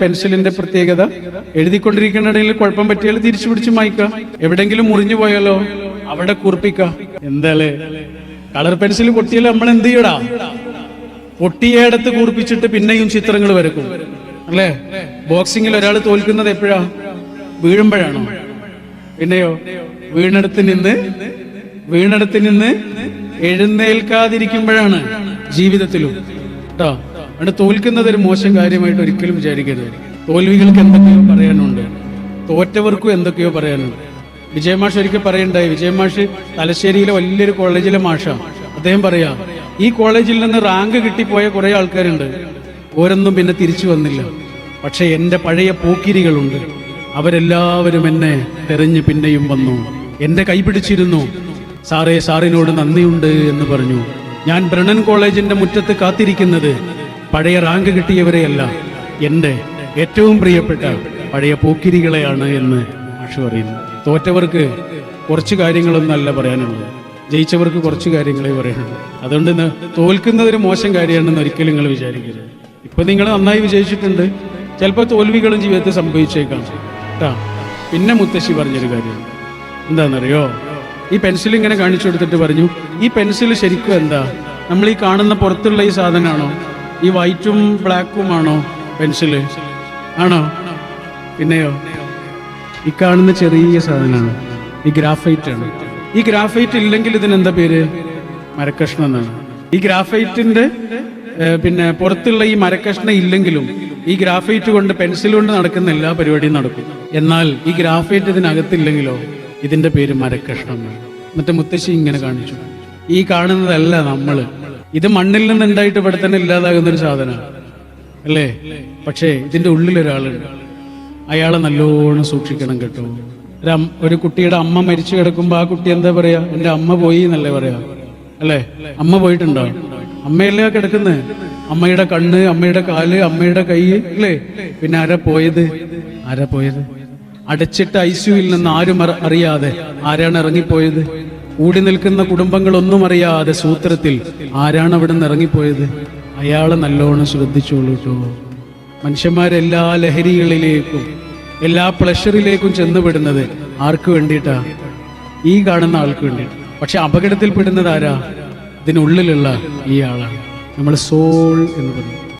പെൻസിലിന്റെ പ്രത്യേകത? എഴുതിക്കൊണ്ടിരിക്കുന്നിടയിൽ കുഴപ്പം പറ്റിയാൽ തിരിച്ചു പിടിച്ച് മായ്ക്കാം. എവിടെങ്കിലും മുറിഞ്ഞു പോയാലോ? അവിടെ കുറിപ്പിക്ക. എന്താലേ? കളർ പെൻസിൽ പൊട്ടിയാൽ നമ്മൾ എന്ത് ചെയ്യടാ? പൊട്ടിയേടത്ത് കുറിപ്പിച്ചിട്ട് പിന്നെയും ചിത്രങ്ങൾ വരക്കും. അല്ലേ? ബോക്സിംഗിൽ ഒരാൾ തോൽക്കുന്നത് എപ്പോഴാ? വീഴുമ്പോഴാണോ? പിന്നെയോ? വീണടത്ത് നിന്ന് വീണടത്ത് നിന്ന് എഴുന്നേൽക്കാതിരിക്കുമ്പോഴാണ് ജീവിതത്തിലും. കേട്ടോ അവിടെ തോൽക്കുന്നത് ഒരു മോശം കാര്യമായിട്ട് ഒരിക്കലും വിചാരിക്കരുത്. തോൽവികൾക്ക് എന്തൊക്കെയോ പറയാനുണ്ട്. തോറ്റവർക്കും എന്തൊക്കെയോ പറയാനുണ്ട്. വിജയമാഷ് ഒരിക്കൽ പറയണ്ടായി. വിജയമാഷ് തലശ്ശേരിയിലെ വലിയൊരു കോളേജിലെ മാഷാണ് അദ്ദേഹം പറയാ ഈ കോളേജിൽ നിന്ന് റാങ്ക് കിട്ടിപ്പോയ കുറെ ആൾക്കാരുണ്ട്. ഓരോന്നും പിന്നെ തിരിച്ചു വന്നില്ല. പക്ഷെ എന്റെ പഴയ പോക്കിരികളുണ്ട്. അവരെല്ലാവരും എന്നെ തെരഞ്ഞ് പിന്നെയും വന്നു. എന്റെ കൈ പിടിച്ചിരുന്നു. സാറേ സാറിനോട് നന്ദിയുണ്ട് എന്ന് പറഞ്ഞു. ഞാൻ ബ്രണൻ കോളേജിന്റെ മുറ്റത്ത് കാത്തിരിക്കുന്നത് പഴയ റാങ്ക് കിട്ടിയവരെയല്ല എന്റെ ഏറ്റവും പ്രിയപ്പെട്ട പഴയ പോക്കിരികളെയാണ് എന്ന് ആഷു പറയുന്നു. തോറ്റവർക്ക് കുറച്ച് കാര്യങ്ങളൊന്നല്ല പറയാനുള്ളത് ജയിച്ചവർക്ക് കുറച്ച് കാര്യങ്ങളെ പറയാനുള്ളൂ അതുകൊണ്ട് ഇന്ന് തോൽക്കുന്നത് ഒരു മോശം കാര്യമാണെന്ന് ഒരിക്കലും നിങ്ങൾ വിചാരിക്കരുത്. ഇപ്പൊ നിങ്ങൾ നന്നായി വിജയിച്ചിട്ടുണ്ട്. ചിലപ്പോൾ തോൽവികളും ജീവിതത്തിൽ സംഭവിച്ചേക്കാം. കേട്ടാ പിന്നെ മുത്തശ്ശി പറഞ്ഞൊരു കാര്യം. എന്താണെന്നറിയോ? ഈ പെൻസിൽ ഇങ്ങനെ കാണിച്ചു കൊടുത്തിട്ട് പറഞ്ഞു ഈ പെൻസിൽ ശരിക്കും എന്താ? നമ്മൾ ഈ കാണുന്ന പുറത്തുള്ള ഈ സാധനമാണോ? ഈ വൈറ്റും ബ്ലാക്കും ആണോ പെൻസിൽ ആണോ? പിന്നെയോ? ഈ കാണുന്ന ചെറിയ സാധനമാണ്. ഈ ഗ്രാഫൈറ്റ് ആണ്. ഈ ഗ്രാഫൈറ്റ് ഇല്ലെങ്കിൽ ഇതിനെന്താ പേര്? മരക്കഷ്ണം എന്നാണ്. ഈ ഗ്രാഫൈറ്റിന്റെ പിന്നെ പുറത്തുള്ള ഈ മരക്കഷ്ണം ഇല്ലെങ്കിലും ഈ ഗ്രാഫൈറ്റ് കൊണ്ട് പെൻസിൽ കൊണ്ട് നടക്കുന്ന എല്ലാ പരിപാടിയും നടക്കും. എന്നാൽ ഈ ഗ്രാഫൈറ്റ് ഇതിനകത്തില്ലെങ്കിലോ ഇതിന്റെ പേര് മരക്കഷ്ണം എന്നിട്ട് മുത്തശ്ശി ഇങ്ങനെ കാണിച്ചു. ഈ കാണുന്നതല്ല നമ്മൾ. ഇത് മണ്ണിൽ നിന്ന് ഉണ്ടായിട്ട് ഇവിടെ തന്നെ ഇല്ലാതാകുന്ന ഒരു സാധനമാണ്. അല്ലേ? പക്ഷേ ഇതിന്റെ ഉള്ളിൽ ഒരാളുണ്ട്. അയാളെ നല്ലോണം സൂക്ഷിക്കണം കേട്ടോ. ഒരു കുട്ടിയുടെ അമ്മ മരിച്ചു കിടക്കുമ്പോ ആ കുട്ടി എന്താ പറയാ? എന്റെ അമ്മ പോയി എന്നല്ലേ പറയാ? അല്ലേ? അമ്മ പോയിട്ടുണ്ടോ? അമ്മയല്ലേ കിടക്കുന്നത് അമ്മയുടെ കണ്ണ് അമ്മയുടെ കാൽ അമ്മയുടെ കൈ അല്ലേ? പിന്നെ ആരാ പോയത്? ആരാ പോയത്? അടച്ചിട്ട് ഐസിയുയിൽ നിന്ന് ആരും അറിയാതെ ആരാണ് ഇറങ്ങിപ്പോയത്? കൂടി നിൽക്കുന്ന കുടുംബങ്ങളൊന്നും അറിയാതെ സൂത്രത്തിൽ ആരാണ് അവിടെ നിന്ന് ഇറങ്ങിപ്പോയത്? അയാളെ നല്ലോണം ശ്രദ്ധിച്ചോളൂ കേട്ടോ മനുഷ്യന്മാരെല്ലാ ലഹരികളിലേക്കും എല്ലാ പ്ലഷറിലേക്കും ചെന്നുപെടുന്നത് ആർക്ക് വേണ്ടിയിട്ടാ? ഈ കാണുന്ന ആൾക്ക് വേണ്ടിയിട്ട്. പക്ഷെ അപകടത്തിൽ പെടുന്നത് ആരാ? ഇതിനുള്ളിലുള്ള ഈ ആളാണ്. നമ്മൾ സോൾ എന്ന് പറയും.